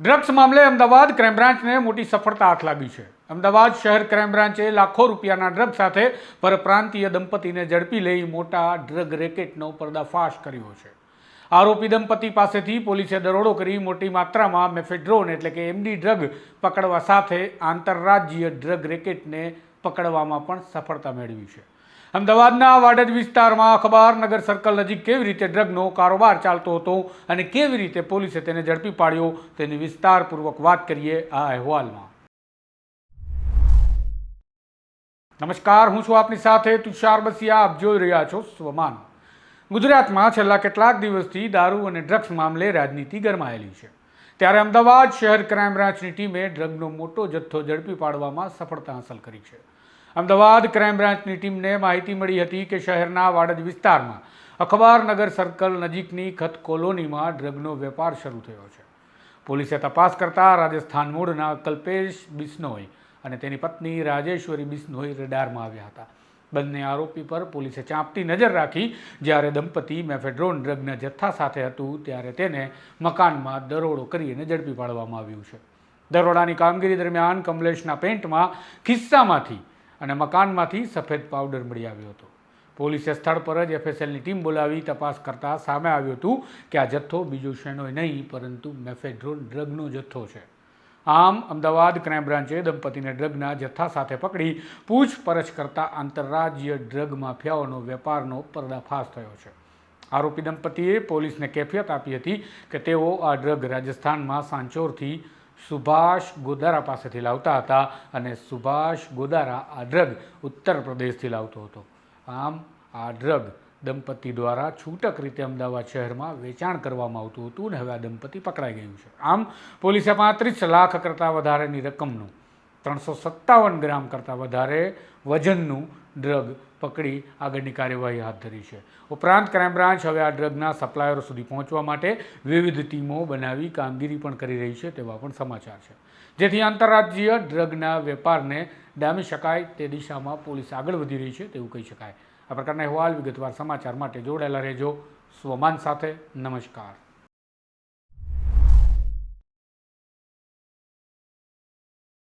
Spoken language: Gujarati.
ડ્રગ્સ મામલે અમદાવાદ ક્રાઇમ બ્રાન્ચને મોટી સફળતા હાથ લાગી છે. અમદાવાદ શહેર ક્રાઇમ બ્રાન્ચે લાખો રૂપિયાના ડ્રગ સાથે પરપ્રાંતીય દંપતીને ઝડપી લઈ મોટા ડ્રગ રેકેટનો પર્દાફાશ કર્યો છે. આરોપી દંપતી પાસેથી પોલીસે દરોડો કરી મોટી માત્રામાં મેફેડ્રોન એટલે કે એમડી ડ્રગ પકડવા સાથે આંતરરાજ્ય ડ્રગ રેકેટને પકડવામાં પણ સફળતા મેળવી છે. અમદાવાદના વાડજ વિસ્તારમાં અખબારનગર સર્કલ નજીક કેવી રીતે ડ્રગનો કારોબાર ચાલતો હતો અને કેવી રીતે પોલીસે તેને ઝડપી પાડ્યો તેની વિસ્તારપૂર્વક વાત કરીએ આ અહેવાલમાં. નમસ્કાર, હું છું આપની સાથે તુષાર બસિયા. આપ જોઈ રહ્યા છો સ્વમાન. ગુજરાતમાં છેલ્લા કેટલાક દિવસથી દારૂ અને ડ્રગ્સ મામલે રાજનીતિ ગરમાયેલી છે. ત્યારે અમદાવાદ શહેર ક્રાઇમ બ્રાન્ચની ટીમે ડ્રગનો મોટો જથ્થો ઝડપી પાડવામાં સફળતા હાંસલ કરી છે. અમદાવાદ ક્રાઇમ બ્રાન્ચની ટીમને માહિતી મળી હતી કે શહેરના વાડજ વિસ્તારમાં અખબારનગર સર્કલ નજીકની ખત કોલોનીમાં ડ્રગનો વેપાર શરૂ થયો છે. પોલીસે તપાસ કરતા રાજસ્થાન મૂળના કલ્પેશ બિસ્નોઈ અને તેની પત્ની રાજેશ્વરી બિસ્નોઈ રડારમાં આવ્યા હતા. બંને આરોપી પર પોલીસે ચાંપતી નજર રાખી, જ્યારે દંપતી મેફેડ્રોન ડ્રગના જથ્થા સાથે હતું, ત્યારે તેને મકાનમાં દરોડો કરીને ઝડપી પાડવામાં આવ્યું છે. દરોડાની કામગીરી દરમિયાન કમલેશના પેન્ટમાં ખિસ્સામાંથી અને મકાનમાંથી સફેદ પાવડર મળી આવ્યો હતો. પોલીસે સ્થળ પર જ એફએસએલની ટીમ બોલાવી તપાસ કરતા સામે આવ્યું હતું કે આ જથ્થો બીજો શેનો નહીં, પરંતુ મેફેડ્રોન ડ્રગનો જથ્થો છે. આમ, અમદાવાદ ક્રાઇમ બ્રાન્ચે દંપતીને ડ્રગના જથ્થા સાથે પકડી પૂછપરછ કરતા આંતરરાજ્ય ડ્રગ માફિયાઓનો વેપારનો પર્દાફાશ થયો છે. આરોપી દંપતીએ પોલીસને કેફિયત આપી હતી કે તેઓ આ ડ્રગ રાજસ્થાનમાં સાંચોરથી સુભાષ ગોદારા પાસેથી લાવતા હતા અને સુભાષ ગોદારા આ ડ્રગ ઉત્તર પ્રદેશથી લાવતો હતો. આમ આ ડ્રગ દંપતી દ્વારા છૂટક રીતે અમદાવાદ શહેરમાં વેચાણ કરવામાં આવતું હતું અને હવે આ દંપતી પકડાઈ ગયું છે. આમ પોલીસે પાંત્રીસ લાખ કરતાં વધારેની રકમનું ત્રણસો સત્તાવન ગ્રામ કરતાં વધારે વજનનું ડ્રગ પકડી આગળની કાર્યવાહી હાથ ધરી છે. ઉપરાંત ક્રાઇમ બ્રાન્ચ હવે આ ડ્રગના સપ્લાયરો સુધી પહોંચવા માટે વિવિધ ટીમો બનાવી કામગીરી પણ કરી રહી છે તેવા પણ સમાચાર છે. જેથી આંતરરાજ્ય ડ્રગના વેપારને ડામી શકાય તે દિશામાં પોલીસ આગળ વધી રહી છે તેવું કહી શકાય. આ પ્રકારના અહેવાલ વિગતવાર સમાચાર માટે જોડાયેલા રહેજો. સ્વમાન સાથે નમસ્કાર.